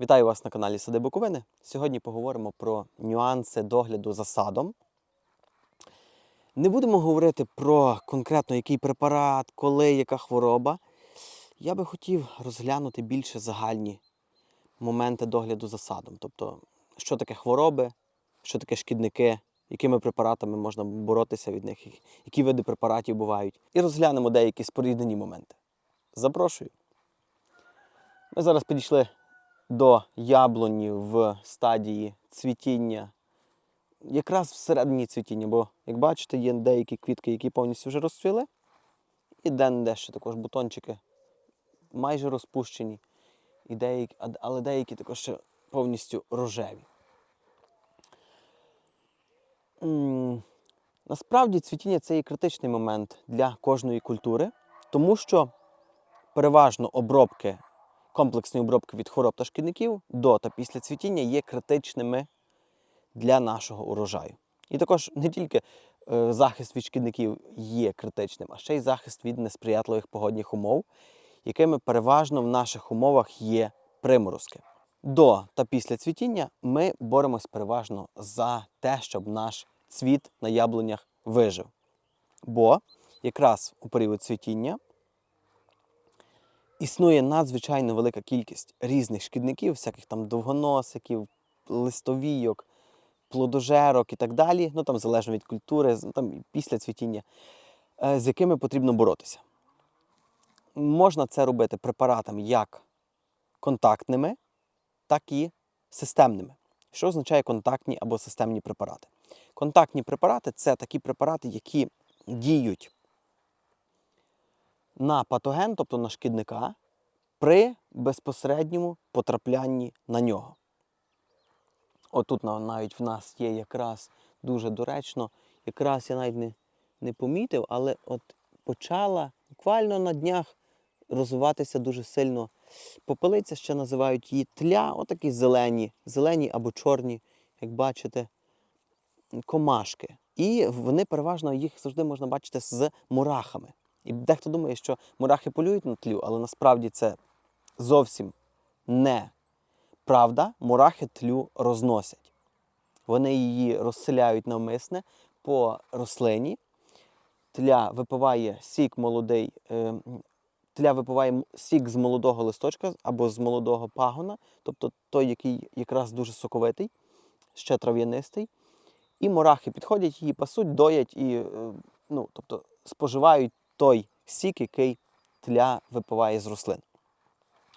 Вітаю вас на каналі Сади Буковини. Сьогодні поговоримо про нюанси догляду за садом. Не будемо говорити про конкретно який препарат, коли, яка хвороба. Я би хотів розглянути більше загальні моменти догляду за садом. Тобто, що таке хвороби, що таке шкідники, якими препаратами можна боротися від них, які види препаратів бувають. І розглянемо деякі споріднені моменти. Запрошую. Ми зараз підійшли до яблуні в стадії цвітіння, якраз всередині цвітіння, бо, як бачите, є деякі квітки, які повністю вже розцвіли, і де-не-де ще також бутончики майже розпущені, і деякі, але деякі також ще повністю рожеві. Насправді цвітіння це є критичний момент для кожної культури, тому що переважно обробки комплексні обробки від хвороб та шкідників до та після цвітіння є критичними для нашого урожаю. І також не тільки е, захист від шкідників є критичним, а ще й захист від несприятливих погодних умов, якими переважно в наших умовах є приморозки. До та після цвітіння ми боремось переважно за те, щоб наш цвіт на яблунях вижив. Бо якраз у період цвітіння існує надзвичайно велика кількість різних шкідників, всяких там довгоносиків, листовійок, плодожерок і так далі. Ну там залежно від культури, там після цвітіння, е, з якими потрібно боротися. Можна це робити препаратами як контактними, так і системними. Що означає контактні або системні препарати? Контактні препарати це такі препарати, які діють на патоген, тобто на шкідника, при безпосередньому потраплянні на нього. Отут навіть в нас є якраз дуже доречно, якраз я навіть не, не помітив, але от почала буквально на днях розвиватися дуже сильно попелиця, ще називають її тля, отакі зелені, зелені або чорні, як бачите, комашки. І вони переважно їх завжди можна бачити з мурахами. І дехто думає, що мурахи полюють на тлю, але насправді це зовсім не правда. Мурахи тлю розносять. Вони її розселяють навмисне по рослині. Тля випиває сік молодий, е, тля випиває сік з молодого листочка або з молодого пагона, тобто той, який якраз дуже соковитий, ще трав'янистий. І мурахи підходять, її пасуть, доять і е, ну, тобто, споживають той сік, який тля випиває з рослин.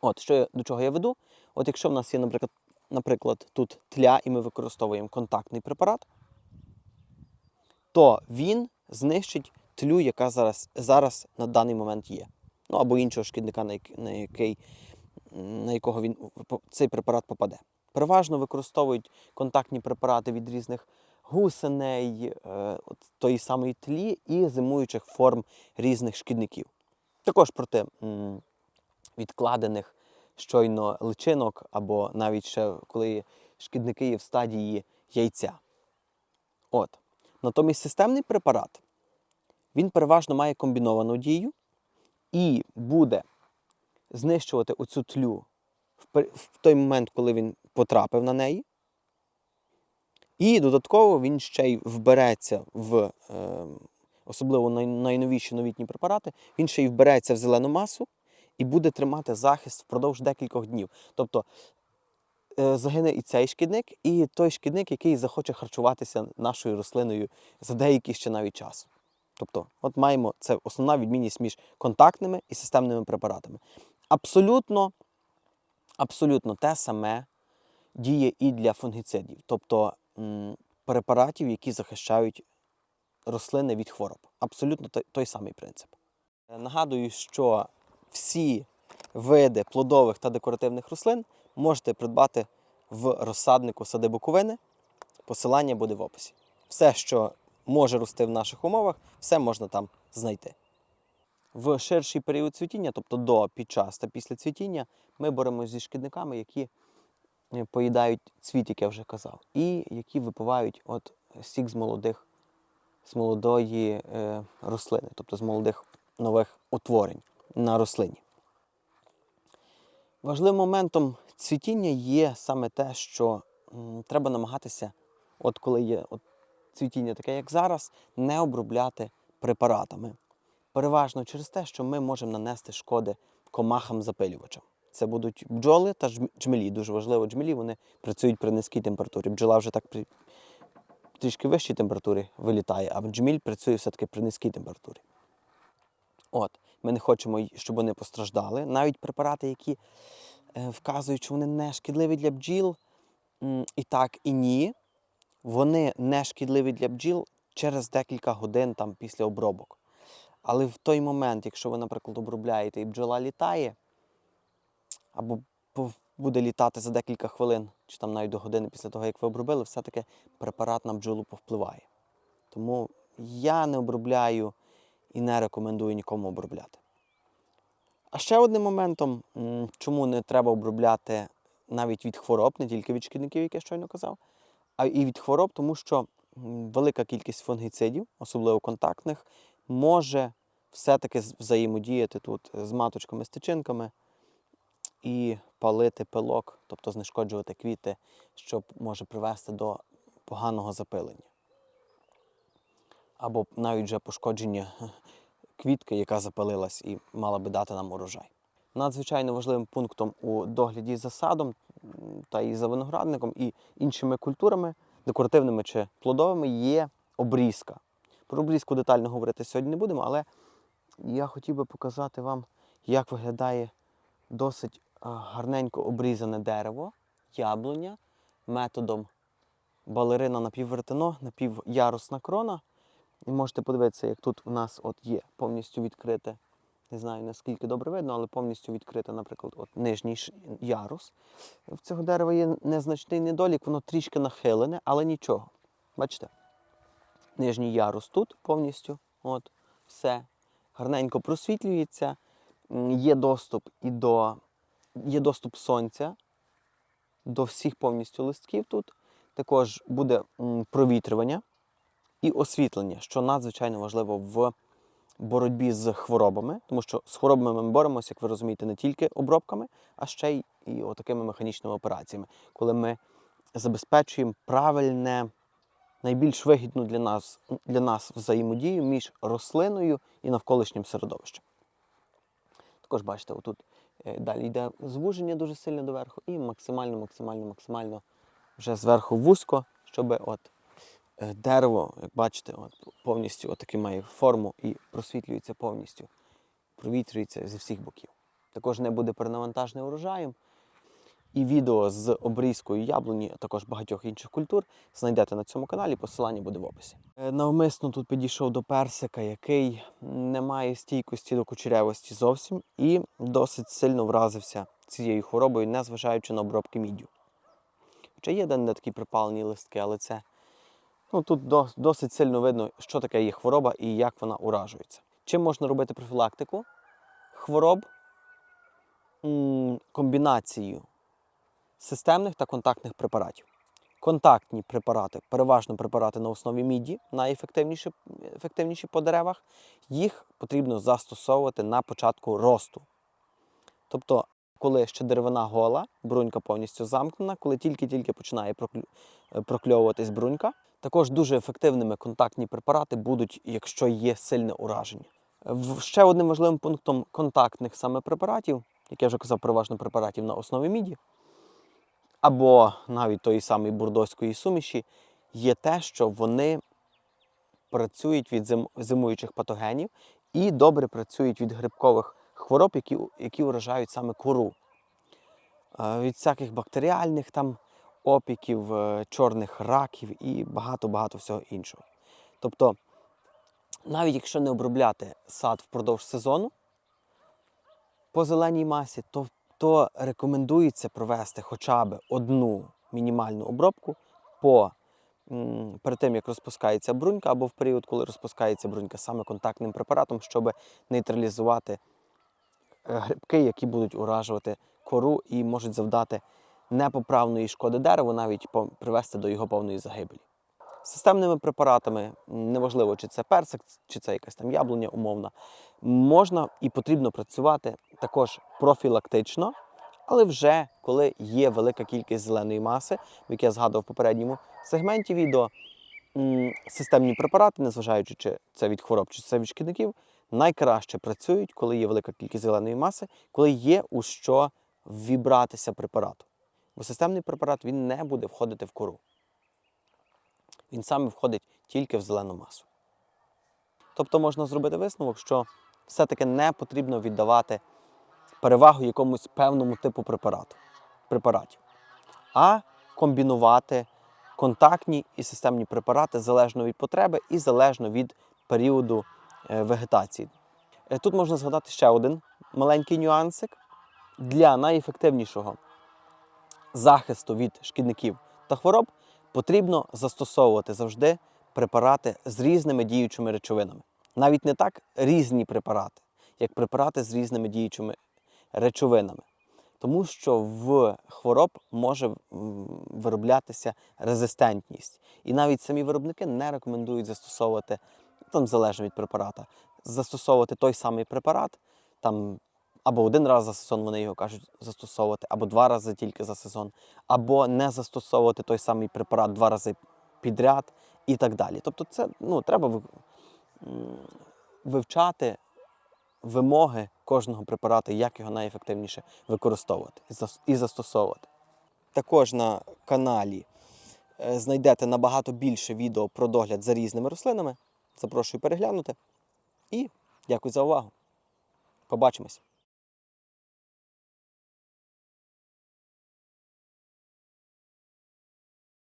От, що я, до чого я веду? От якщо в нас є, наприклад, наприклад, тут тля, і ми використовуємо контактний препарат, то він знищить тлю, яка зараз, зараз на даний момент є. Ну або іншого шкідника, на, на, який, на якого він цей препарат попаде. Переважно використовують контактні препарати від різних гусеней, е, тої самої тлі і зимуючих форм різних шкідників. Також проти відкладених щойно личинок, або навіть ще коли шкідники є в стадії яйця. От. Натомість системний препарат він переважно має комбіновану дію і буде знищувати оцю тлю в той момент, коли він потрапив на неї. І додатково він ще й вбереться в, е, особливо найновіші новітні препарати, він ще й вбереться в зелену масу і буде тримати захист впродовж декількох днів. Тобто е, загине і цей шкідник, і той шкідник, який захоче харчуватися нашою рослиною за деякий ще навіть час. Тобто, от маємо це основна відмінність між контактними і системними препаратами. Абсолютно, абсолютно те саме діє і для фунгіцидів, тобто препаратів, які захищають рослини від хвороб. Абсолютно той, самий принцип. Е, Нагадую, що всі види плодових та декоративних рослин можете придбати в розсаднику сади Буковини. Посилання буде в описі. Все, що може рости в наших умовах, все можна там знайти. В ширший період цвітіння, тобто до, під час та після цвітіння, ми боремося зі шкідниками, які поїдають цвіт, як я вже казав, і які випивають от сік з молодих, з молодої е, рослини, тобто з молодих нових утворень на рослині. Важливим моментом цвітіння є саме те, що м, треба намагатися, от коли є от цвітіння таке, як зараз, не обробляти препаратами. Переважно через те, що ми можемо нанести шкоди комахам-запилювачам. Це будуть бджоли та джмелі. Дуже важливо, джмелі вони працюють при низькій температурі. Бджола вже так при трішки вищій температурі вилітає, а джміль працює все-таки при низькій температурі. От, ми не хочемо, щоб вони постраждали. Навіть препарати, які е, вказують, що вони не шкідливі для бджіл, і так, і ні. Вони не шкідливі для бджіл через декілька годин там, після обробок. Але в той момент, якщо ви, наприклад, обробляєте і бджола літає, або буде літати за декілька хвилин, чи там навіть до години після того, як ви обробили, все-таки препарат на бджолу повпливає. Тому я не обробляю і не рекомендую нікому обробляти. А ще одним моментом, чому не треба обробляти навіть від хвороб, не тільки від шкідників, як я щойно казав, а і від хвороб, тому що велика кількість фунгіцидів, особливо контактних, може все-таки взаємодіяти тут з маточками, з тичинками і палити пилок, тобто знешкоджувати квіти, що може привести до поганого запилення. Або навіть вже пошкодження квітки, яка запалилась і мала би дати нам урожай. Надзвичайно важливим пунктом у догляді за садом та і за виноградником, і іншими культурами, декоративними чи плодовими, є обрізка. Про обрізку детально говорити сьогодні не будемо, але я хотів би показати вам, як виглядає досить гарненько обрізане дерево, яблуня методом балерина напіввертино, напівярусна крона. І можете подивитися, як тут у нас от є повністю відкрите. Не знаю наскільки добре видно, але повністю відкрите, наприклад, от нижній ярус. В цього дерева є незначний недолік, воно трішки нахилене, але нічого. Бачите? Нижній ярус тут повністю. От, все. Гарненько просвітлюється. Є доступ і до є доступ сонця до всіх повністю листків тут. Також буде провітрювання і освітлення, що надзвичайно важливо в боротьбі з хворобами, тому що з хворобами ми боремося, як ви розумієте, не тільки обробками, а ще й і отакими механічними операціями, коли ми забезпечуємо правильне, найбільш вигідну для нас, для нас взаємодію між рослиною і навколишнім середовищем. Також бачите, отут далі йде звуження дуже сильно доверху і максимально, максимально, максимально вже зверху вузько, щоб от е, дерево, як бачите, от, повністю отаки має форму і просвітлюється повністю, провітрюється зі всіх боків. Також не буде перенавантажений урожаєм. І відео з обрізкою яблуні, а також багатьох інших культур знайдете на цьому каналі, посилання буде в описі. Е, Навмисно тут підійшов до персика, який не має стійкості до кучерявості зовсім і досить сильно вразився цією хворобою, незважаючи на обробки міддю. Хоча є де такі припалені листки, але це ну, тут досить сильно видно, що таке є хвороба і як вона уражується. Чим можна робити профілактику хвороб? Комбінацією системних та контактних препаратів. Контактні препарати, переважно препарати на основі міді, найефективніші ефективніші по деревах, їх потрібно застосовувати на початку росту. Тобто, коли ще деревина гола, брунька повністю замкнена, коли тільки-тільки починає е, прокльовуватись брунька. Також дуже ефективними контактні препарати будуть, якщо є сильне ураження. Ще одним важливим пунктом контактних саме препаратів, як я вже казав, переважно препаратів на основі міді, або навіть тої самої бурдоської суміші, є те, що вони працюють від зим- зимуючих патогенів і добре працюють від грибкових хвороб, які, які уражають саме кору. Е, Від всяких бактеріальних там опіків, е, чорних раків і багато-багато всього іншого. Тобто, навіть якщо не обробляти сад впродовж сезону по зеленій масі, то, то рекомендується провести хоча б одну мінімальну обробку по, перед тим, як розпускається брунька, або в період, коли розпускається брунька, саме контактним препаратом, щоб нейтралізувати е, грибки, які будуть уражувати кору і можуть завдати непоправної шкоди дереву, навіть привести до його повної загибелі. Системними препаратами, неважливо, чи це персик, чи це якась там яблуня умовна, можна і потрібно працювати також профілактично, Але вже коли є велика кількість зеленої маси, як я згадував в попередньому сегменті відео, системні препарати, незважаючи чи це від хвороб, чи це від шкідників, найкраще працюють, коли є велика кількість зеленої маси, коли є у що вібратися препарату. Бо системний препарат він не буде входити в кору. Він саме входить тільки в зелену масу. Тобто можна зробити висновок, що все-таки не потрібно віддавати перевагу якомусь певному типу препарату, препаратів, а комбінувати контактні і системні препарати залежно від потреби і залежно від періоду е, вегетації. Е, Тут можна згадати ще один маленький нюансик для найефективнішого захисту від шкідників та хвороб потрібно застосовувати завжди препарати з різними діючими речовинами. Навіть не так різні препарати, як препарати з різними діючими речовинами. Тому що в хвороб може вироблятися резистентність. І навіть самі виробники не рекомендують застосовувати, там залежно від препарата, застосовувати той самий препарат, там або один раз за сезон вони його кажуть застосовувати, або два рази тільки за сезон, або не застосовувати той самий препарат два рази підряд і так далі. Тобто, це ну, треба вивчати вимоги кожного препарату, як його найефективніше використовувати і застосовувати. Також на каналі е, знайдете набагато більше відео про догляд за різними рослинами. Запрошую переглянути. І дякую за увагу. Побачимось!